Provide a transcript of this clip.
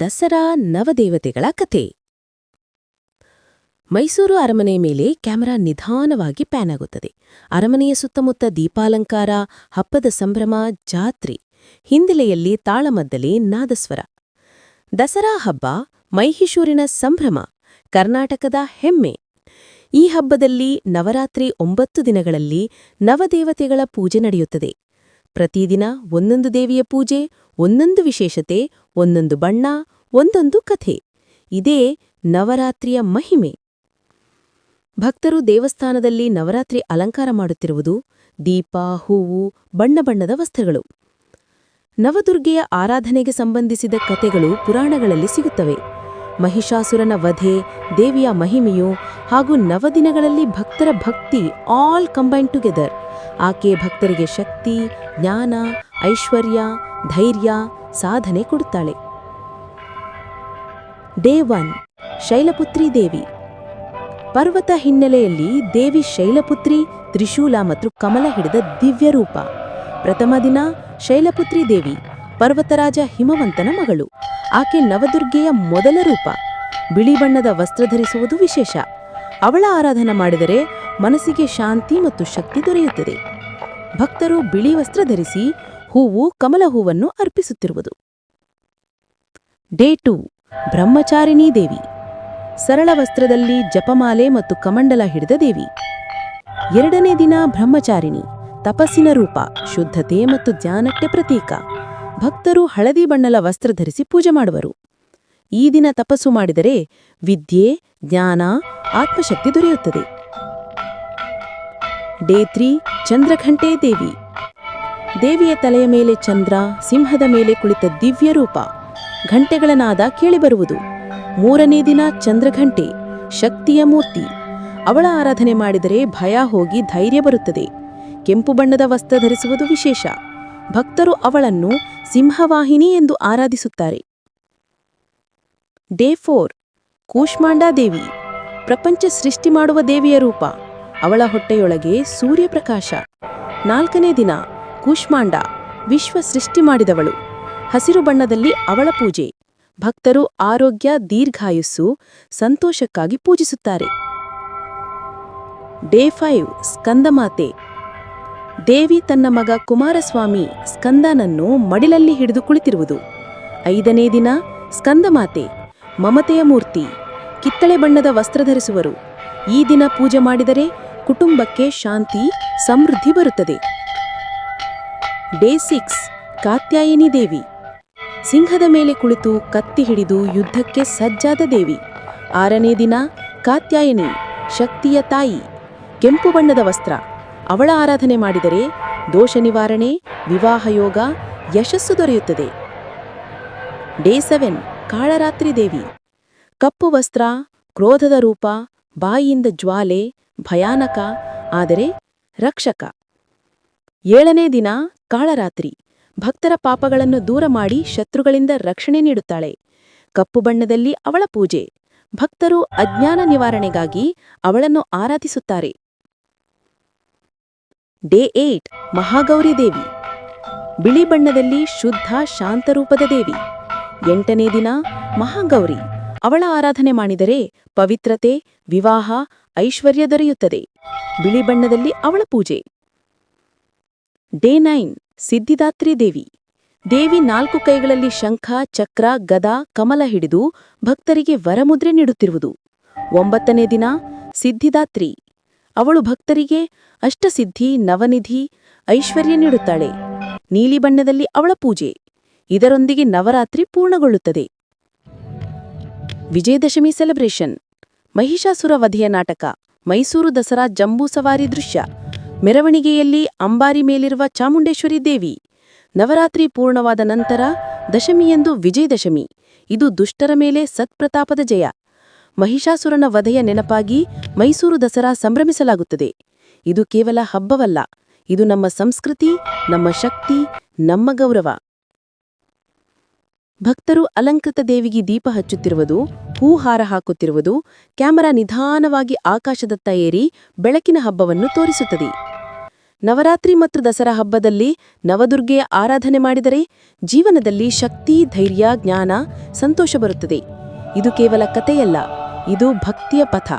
ದಸರಾ ನವದೇವತೆಗಳ ಕಥೆ. ಮೈಸೂರು ಅರಮನೆ ಮೇಲೆ ಕ್ಯಾಮೆರಾ ನಿಧಾನವಾಗಿ ಪ್ಯಾನ್ ಆಗುತ್ತದೆ. ಅರಮನೆಯ ಸುತ್ತಮುತ್ತ ದೀಪಾಲಂಕಾರ, ಹಬ್ಬದ ಸಂಭ್ರಮ, ಜಾತ್ರೆ. ಹಿಂದಿಲೆಯಲ್ಲಿ ತಾಳಮದ್ದಲೆ, ನಾದಸ್ವರ. ದಸರಾ ಹಬ್ಬ ಮೈಹಿಶೂರಿನ ಸಂಭ್ರಮ, ಕರ್ನಾಟಕದ ಹೆಮ್ಮೆ. ಈ ಹಬ್ಬದಲ್ಲಿ ನವರಾತ್ರಿ ಒಂಬತ್ತು ದಿನಗಳಲ್ಲಿ ನವದೇವತೆಗಳ ಪೂಜೆ ನಡೆಯುತ್ತದೆ. ಪ್ರತಿದಿನ ಒಂದೊಂದು ದೇವಿಯ ಪೂಜೆ, ಒಂದೊಂದು ವಿಶೇಷತೆ ಒಂದೊಂದು ಬಣ್ಣ, ಒಂದೊಂದು ಕಥೆ. ಇದೇ ನವರಾತ್ರಿಯ ಮಹಿಮೆ. ಭಕ್ತರು ದೇವಸ್ಥಾನದಲ್ಲಿ ನವರಾತ್ರಿ ಅಲಂಕಾರ ಮಾಡುತ್ತಿರುವುದು ದೀಪ, ಹೂವು, ಬಣ್ಣ ಬಣ್ಣದ ವಸ್ತ್ರಗಳು. ನವದುರ್ಗೆಯ ಆರಾಧನೆಗೆ ಸಂಬಂಧಿಸಿದ ಕಥೆಗಳು ಪುರಾಣಗಳಲ್ಲಿ ಸಿಗುತ್ತವೆ. ಮಹಿಷಾಸುರನ ವಧೆ, ದೇವಿಯ ಮಹಿಮೆಯು ಹಾಗೂ ನವದಿನಗಳಲ್ಲಿ ಭಕ್ತರ ಭಕ್ತಿ ಆಲ್ ಕಂಬೈನ್ ಟುಗೆದರ್ ಆಕೆ ಭಕ್ತರಿಗೆ ಶಕ್ತಿ, ಜ್ಞಾನ, ಐಶ್ವರ್ಯ, ಧೈರ್ಯ ಸಾಧನೆ ಕೊಡುತ್ತಾಳೆ. Day one, Shailaputri Devi. ಪರ್ವತ ಹಿನ್ನೆಲೆಯಲ್ಲಿ ದೇವಿ ಶೈಲಪುತ್ರಿ, ತ್ರಿಶೂಲ ಮತ್ತು ಕಮಲ ಹಿಡಿದ ದಿವ್ಯ ರೂಪ. ಪ್ರಥಮ ದಿನ, ಶೈಲಪುತ್ರಿ ದೇವಿ, ಪರ್ವತರಾಜ ಹಿಮವಂತನ ಮಗಳು. ಆಕೆ ನವದುರ್ಗೆಯ ಮೊದಲ ರೂಪ. ಬಿಳಿ ಬಣ್ಣದ ವಸ್ತ್ರ ಧರಿಸುವುದು ವಿಶೇಷ. ಅವಳ ಆರಾಧನೆ ಮಾಡಿದರೆ ಮನಸ್ಸಿಗೆ ಶಾಂತಿ ಮತ್ತು ಶಕ್ತಿ ದೊರೆಯುತ್ತದೆ. ಭಕ್ತರು ಬಿಳಿ ವಸ್ತ್ರ ಧರಿಸಿ ಹೂವು ಕಮಲ ಹೂವನ್ನು ಅರ್ಪಿಸುತ್ತಿರುವುದು. ಡೇ ಟು, ಬ್ರಹ್ಮಚಾರಿಣೀ ದೇವಿ. ಸರಳ ವಸ್ತ್ರದಲ್ಲಿ ಜಪಮಾಲೆ ಮತ್ತು ಕಮಂಡಲ ಹಿಡಿದ ದೇವಿ. ಎರಡನೇ ದಿನ ಬ್ರಹ್ಮಚಾರಿಣಿ, ತಪಸ್ಸಿನ ರೂಪ, ಶುದ್ಧತೆ ಮತ್ತು ಧ್ಯಾನಕ್ಕೆ ಪ್ರತೀಕ. ಭಕ್ತರು ಹಳದಿ ಬಣ್ಣದ ವಸ್ತ್ರ ಧರಿಸಿ ಪೂಜೆ ಮಾಡುವರು. ಈ ದಿನ ತಪಸ್ಸು ಮಾಡಿದರೆ ವಿದ್ಯೆ, ಜ್ಞಾನ, ಆತ್ಮಶಕ್ತಿ ದೊರೆಯುತ್ತದೆ. Day three, Chandraghanta Devi. ದೇವಿಯ ತಲೆಯ ಮೇಲೆ ಚಂದ್ರ, ಸಿಂಹದ ಮೇಲೆ ಕುಳಿತ ದಿವ್ಯ ರೂಪ. ಘಂಟೆಗಳ ನಾದ ಕೇಳಿಬರುವುದು. ಮೂರನೇ ದಿನ ಚಂದ್ರಘಂಟೆ, ಶಕ್ತಿಯ ಮೂರ್ತಿ. ಅವಳ ಆರಾಧನೆ ಮಾಡಿದರೆ ಭಯ ಹೋಗಿ ಧೈರ್ಯ ಬರುತ್ತದೆ. ಕೆಂಪು ಬಣ್ಣದ ವಸ್ತ್ರ ಧರಿಸುವುದು ವಿಶೇಷ. ಭಕ್ತರು ಅವಳನ್ನು ಸಿಂಹವಾಹಿನಿ ಎಂದು ಆರಾಧಿಸುತ್ತಾರೆ. Day four, Kushmanda Devi. ಪ್ರಪಂಚ ಸೃಷ್ಟಿ ಮಾಡುವ ದೇವಿಯ ರೂಪ. ಅವಳ ಹೊಟ್ಟೆಯೊಳಗೆ ಸೂರ್ಯಪ್ರಕಾಶ. ನಾಲ್ಕನೇ ದಿನ ಕೂಷ್ಮಾಂಡ ವಿಶ್ವ ಸೃಷ್ಟಿ ಮಾಡಿದವಳು. ಹಸಿರು ಬಣ್ಣದಲ್ಲಿ ಅವಳ ಪೂಜೆ. ಭಕ್ತರು ಆರೋಗ್ಯ, ದೀರ್ಘಾಯುಸ್ಸು, ಸಂತೋಷಕ್ಕಾಗಿ ಪೂಜಿಸುತ್ತಾರೆ. ಡೇ ಫೈವ್ ಸ್ಕಂದಮಾತೆ ದೇವಿ ತನ್ನ ಮಗ ಕುಮಾರಸ್ವಾಮಿ ಸ್ಕಂದನನ್ನು ಮಡಿಲಲ್ಲಿ ಹಿಡಿದು ಕುಳಿತಿರುವುದು. ಐದನೇ ದಿನ ಸ್ಕಂದಮಾತೆ ಮಮತೆಯ ಮೂರ್ತಿ. ಕಿತ್ತಳೆ ಬಣ್ಣದ ವಸ್ತ್ರ ಧರಿಸುವರು. ಈ ದಿನ ಪೂಜೆ ಮಾಡಿದರೆ ಕುಟುಂಬಕ್ಕೆ ಶಾಂತಿ, ಸಮೃದ್ಧಿ ಬರುತ್ತದೆ. Day six, Katyayani Devi. ಸಿಂಹದ ಮೇಲೆ ಕುಳಿತು ಕತ್ತಿ ಹಿಡಿದು ಯುದ್ಧಕ್ಕೆ ಸಜ್ಜಾದ ದೇವಿ. ಆರನೇ ದಿನ, ಕಾತ್ಯಾಯಿನಿ, ಶಕ್ತಿಯ ತಾಯಿ, ಕೆಂಪು ಬಣ್ಣದ ವಸ್ತ್ರ. ಅವಳ ಆರಾಧನೆ ಮಾಡಿದರೆ ದೋಷ ನಿವಾರಣೆ, ವಿವಾಹ ಯೋಗ, ಯಶಸ್ಸು ದೊರೆಯುತ್ತದೆ. Day seven, Kalaratri Devi. ಕಪ್ಪು ವಸ್ತ್ರ, ಕ್ರೋಧದ ರೂಪ, ಬಾಯಿಯಿಂದ ಜ್ವಾಲೆ, ಭಯಾನಕ, ಆದರೆ ರಕ್ಷಕ. ಏಳನೇ ದಿನ ಕಾಳರಾತ್ರಿ. ಭಕ್ತರ ಪಾಪಗಳನ್ನು ದೂರ ಮಾಡಿ ಶತ್ರುಗಳಿಂದ ರಕ್ಷಣೆ ನೀಡುತ್ತಾಳೆ. ಕಪ್ಪು ಬಣ್ಣದಲ್ಲಿ ಅವಳ ಪೂಜೆ. ಭಕ್ತರು ಅಜ್ಞಾನ ನಿವಾರಣೆಗಾಗಿ ಅವಳನ್ನು ಆರಾಧಿಸುತ್ತಾರೆ. Day eight, Mahagauri Devi. ಬಿಳಿ ಬಣ್ಣದಲ್ಲಿ ಶುದ್ಧ ಶಾಂತರೂಪದ ದೇವಿ. ಎಂಟನೇ ದಿನ, ಮಹಾಗೌರಿ. ಅವಳ ಆರಾಧನೆ ಮಾಡಿದರೆ ಪವಿತ್ರತೆ, ವಿವಾಹ, ಐಶ್ವರ್ಯ ದೊರೆಯುತ್ತದೆ. ಬಿಳಿ ಬಣ್ಣದಲ್ಲಿ ಅವಳ ಪೂಜೆ. Day nine Siddhidatri Devi. ದೇವಿ ನಾಲ್ಕು ಕೈಗಳಲ್ಲಿ ಶಂಖ, ಚಕ್ರ, ಗದ, ಕಮಲ ಹಿಡಿದು ಭಕ್ತರಿಗೆ ವರಮುದ್ರೆ ನೀಡುತ್ತಿರುವುದು. ಒಂಬತ್ತನೇ ದಿನ, ಸಿದ್ಧಿದಾತ್ರಿ. ಅವಳು ಭಕ್ತರಿಗೆ ಅಷ್ಟಸಿದ್ಧಿ, ನವನಿಧಿ, ಐಶ್ವರ್ಯ ನೀಡುತ್ತಾಳೆ. ನೀಲಿ ಬಣ್ಣದಲ್ಲಿ ಅವಳ ಪೂಜೆ. ಇದರೊಂದಿಗೆ ನವರಾತ್ರಿ ಪೂರ್ಣಗೊಳ್ಳುತ್ತದೆ. ವಿಜಯದಶಮಿ ಸೆಲೆಬ್ರೇಷನ್. ಮಹಿಷಾಸುರ ವಧೆಯ ನಾಟಕ. ಮೈಸೂರು ದಸರಾ ಜಂಬೂ ಸವಾರಿ ದೃಶ್ಯ. ಮೆರವಣಿಗೆಯಲ್ಲಿ ಅಂಬಾರಿ ಮೇಲಿರುವ ಚಾಮುಂಡೇಶ್ವರಿ ದೇವಿ. ನವರಾತ್ರಿ ಪೂರ್ಣವಾದ ನಂತರ ದಶಮಿಯೆಂದು ವಿಜಯದಶಮಿ. ಇದು ದುಷ್ಟರ ಮೇಲೆ ಸತ್ಪ್ರತಾಪದ ಜಯ. ಮಹಿಷಾಸುರನ ವಧೆಯ ನೆನಪಾಗಿ ಮೈಸೂರು ದಸರಾ ಸಂಭ್ರಮಿಸಲಾಗುತ್ತದೆ. ಇದು ಕೇವಲ ಹಬ್ಬವಲ್ಲ, ಇದು ನಮ್ಮ ಸಂಸ್ಕೃತಿ, ನಮ್ಮ ಶಕ್ತಿ, ನಮ್ಮ ಗೌರವ. ಭಕ್ತರು ಅಲಂಕೃತ ದೇವಿಗೆ ದೀಪ ಹಚ್ಚುತ್ತಿರುವುದು ಹೂಹಾರ ಹಾಕುತ್ತಿರುವುದು, ಕ್ಯಾಮರಾ ನಿಧಾನವಾಗಿ ಆಕಾಶದತ್ತ ಏರಿ ಬೆಳಕಿನ ಹಬ್ಬವನ್ನು ತೋರಿಸುತ್ತದೆ. ನವರಾತ್ರಿ ಮತ್ತು ದಸರಾ ಹಬ್ಬದಲ್ಲಿ ನವದುರ್ಗೆಯ ಆರಾಧನೆ ಮಾಡಿದರೆ ಜೀವನದಲ್ಲಿ ಶಕ್ತಿ, ಧೈರ್ಯ, ಜ್ಞಾನ, ಸಂತೋಷ ಬರುತ್ತದೆ. ಇದು ಕೇವಲ ಕಥೆಯಲ್ಲ, ಇದು ಭಕ್ತಿಯ ಪಥ.